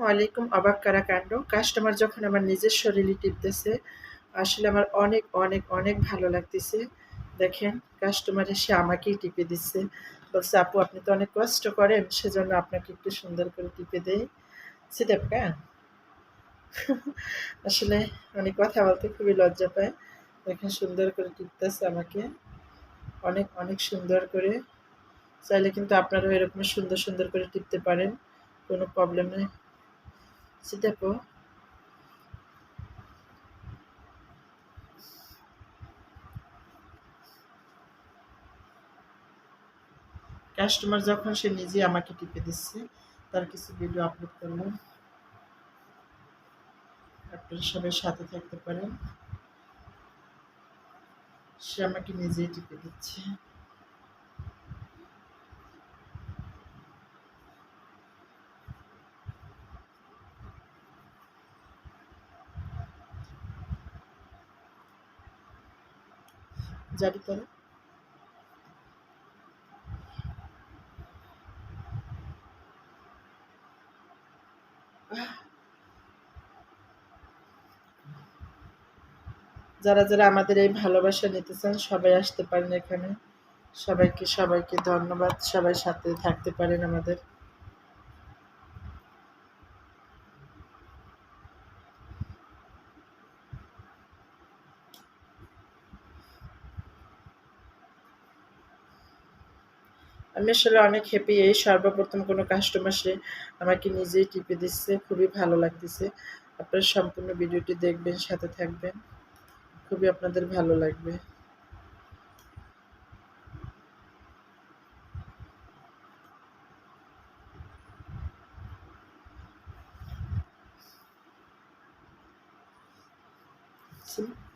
আলাইকুম অবাক কারা কাণ্ড? কাস্টমার যখন আমার নিজের শরীরে টিপতেছে আসলে আমার অনেক অনেক অনেক ভালো লাগতেছে। দেখেন কাস্টমার এসে আমাকেই টিপে দিচ্ছে বলছে, আপু, আপনি তো অনেক কষ্ট করেন, সেজন্য আপনাকে একটু সুন্দর করে টিপে দেয় সিদেবকা আসলে অনেক কথা বলতে খুবই লজ্জা পায়। দেখেন, সুন্দর করে টিপতেছে আমাকে। অনেক অনেক সুন্দর করে। চাইলে কিন্তু আপনারাও এরকম সুন্দর সুন্দর করে টিপতে পারেন। কোনো প্রবলেম নেই দেখো কাস্টমার যখন সে নিজে আমাকে টিপে দিচ্ছে, তার কিছু ভিডিও আপলোড করলাম আপনারা সবাই সাথে থাকতে পারেন। সে আমাকে নিজেই টিপে দিচ্ছে। জারি করে। যারা যারা আমাদের এই ভালোবাসা নিতে চান, সবাই আসতে পারেন এখানে। সবাইকে সবাইকে ধন্যবাদ। সবাই সাথে থাকতে পারেন আমাদের। আমি আসলে অনেক হ্যাপি এই সর্বপ্রথম কোনো কাস্টমার সে আমাকে নিজেই টিপে দিচ্ছে, খুবই ভালো লাগতেছে আপনারা সম্পূর্ণ ভিডিওটি দেখবেন, সাথে থাকবেন খুবই আপনাদের ভালো লাগবে See?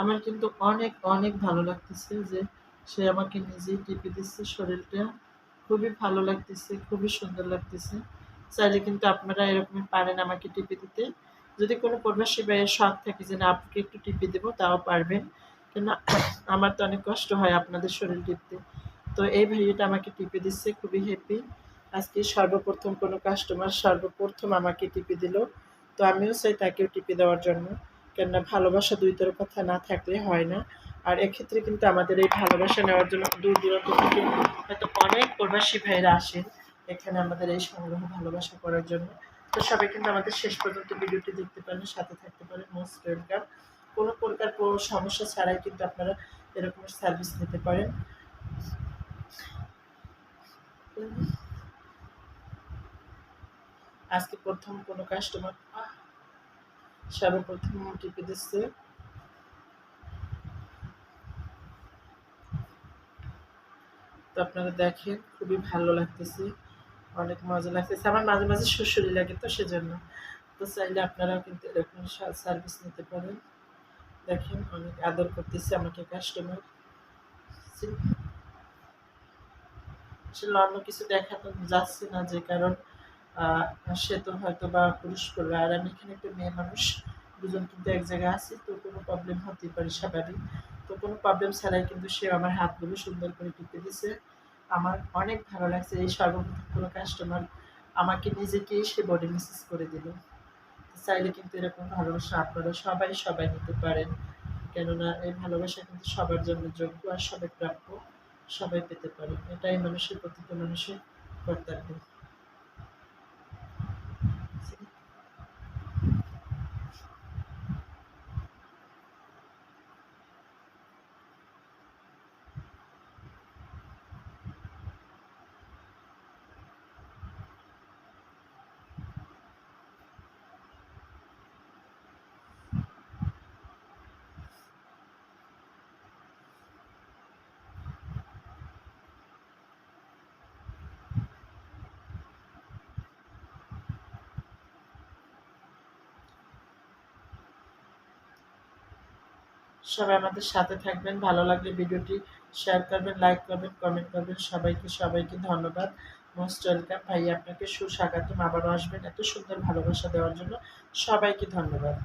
আমার কিন্তু অনেক অনেক ভালো লাগতেছে যে সে আমাকে নিজেই টিপে দিচ্ছে, শরীরটা খুবই ভালো লাগতেছে, খুবই সুন্দর লাগতেছে। চাইলে কিন্তু আপনারা এরকমই পারেন আমাকে টিপে দিতে। যদি কোনো প্রবাসী ভাইয়ের শখ থাকে যে না, আপনাকে একটু টিপে দেবো, তাও পারবেন। কেন আমার তো অনেক কষ্ট হয় আপনাদের শরীর টিপতে। তো এই ভাইয়াটা আমাকে টিপে দিচ্ছে, খুবই হ্যাপি আজকে সর্বপ্রথম কোনো কাস্টমার সর্বপ্রথম আমাকে টিপে দিল। তো আমিও চাই তাকেও টিপে দেওয়ার জন্য। কেননা ভালোবাসা দুই কথা না থাকলে হয় না। আর এক্ষেত্রে কিন্তু আমাদের এই ভালোবাসা নেওয়ার জন্য দূর দূরান্ত থেকে হয়তো অনেক প্রবাসী ভাইরা আসেন এখানে আমাদের এই সংগ্রহ ভালোবাসা করার জন্য। তো সবাই কিন্তু আমাদের শেষ পর্যন্ত ভিডিওটি দেখতে পারেন, সাথে থাকতে পারেন মোস্ট ওয়েলকাম কোনো প্রকার সমস্যা ছাড়াই কিন্তু আপনারা এরকম সার্ভিস নিতে পারেন। আজকে প্রথম কোনো কাস্টমার সর্বপ্রথম টিপে দিচ্ছে। তো আপনারা দেখেন, খুবই ভালো লাগতেছে। অনেক মজা লাগতেছে। আমার মাঝে মাঝে শ্বশুরি লাগে তো সেজন্য। তো চাইলে আপনারাও কিন্তু এরকম সার্ভিস নিতে পারেন। দেখেন, অনেক আদর করতেছে আমাকে কাস্টমার আসলে অন্য কিছু দেখাতে যাচ্ছে না যে কারণ সে তো হয়তো বা পুরুষ করবে। আর আমি এখানে একটা মেয়ে মানুষ, দুজন কিন্তু এক জায়গায় আছি, তো কোনো প্রবলেম হতেই পারে স্বাভাবিক। তো কোনো প্রবলেম ছাড়াই কিন্তু সে আমার হাতগুলো সুন্দর করে টিপে দিছে। আমার অনেক ভালো লাগছে এই সর্বপ্রথম কোনো কাস্টমার আমাকে নিজেকেই সে বডি মেসেজ করে দিল। চাইলে কিন্তু এরকম ভালোবাসা আপনারা সবাই সবাই নিতে পারেন। কেননা এই ভালোবাসা কিন্তু সবার জন্য যোগ্য আর সবাই প্রাপ্য, সবাই পেতে পারে। এটাই মানুষের প্রতিটা মানুষের কর্তব্য। সবাই আমাদের সাথে থাকবেন, ভালো লাগলে ভিডিওটি শেয়ার করবেন লাইক করবেন কমেন্ট করবেন। সবাইকে সবাইকে ধন্যবাদ। মোস্ট ওয়েলকাম ভাই, আপনাকে সুস্বাগতম। আবারও আসবেন এত সুন্দর ভালোবাসা দেওয়ার জন্য। সবাইকে ধন্যবাদ।